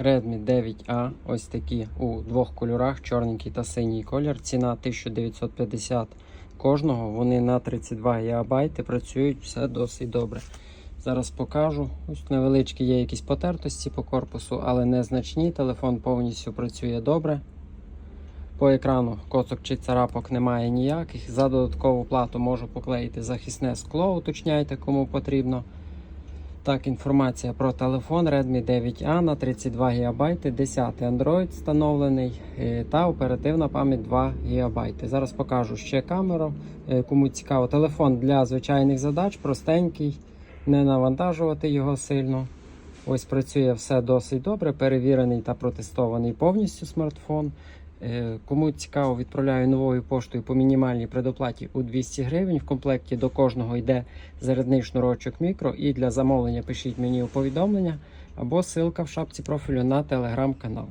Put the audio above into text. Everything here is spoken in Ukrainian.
Redmi 9A, ось такі у двох кольорах, чорненький та синій колір. Ціна 1950 кожного. Вони на 32 ГБ, працюють все досить добре. Зараз покажу. Ось невеличкі є якісь потертості по корпусу, але незначні. Телефон повністю працює добре. По екрану коцок чи царапок немає ніяких. За додаткову плату можу поклеїти захисне скло, уточняйте, кому потрібно. Так, інформація про телефон Redmi 9A на 32 ГБ, 10 Android встановлений е, та оперативна пам'ять 2 ГБ. Зараз покажу ще камеру. Е, Кому цікаво, телефон для звичайних задач, простенький, не навантажувати його сильно. Ось працює все досить добре, перевірений та протестований повністю смартфон. Е, Кому цікаво, відправляю новою поштою по мінімальній предоплаті у 200 гривень. В комплекті до кожного йде зарядний шнурочок мікро. І для замовлення пишіть мені у повідомлення або ссылка в шапці профілю на телеграм-канал.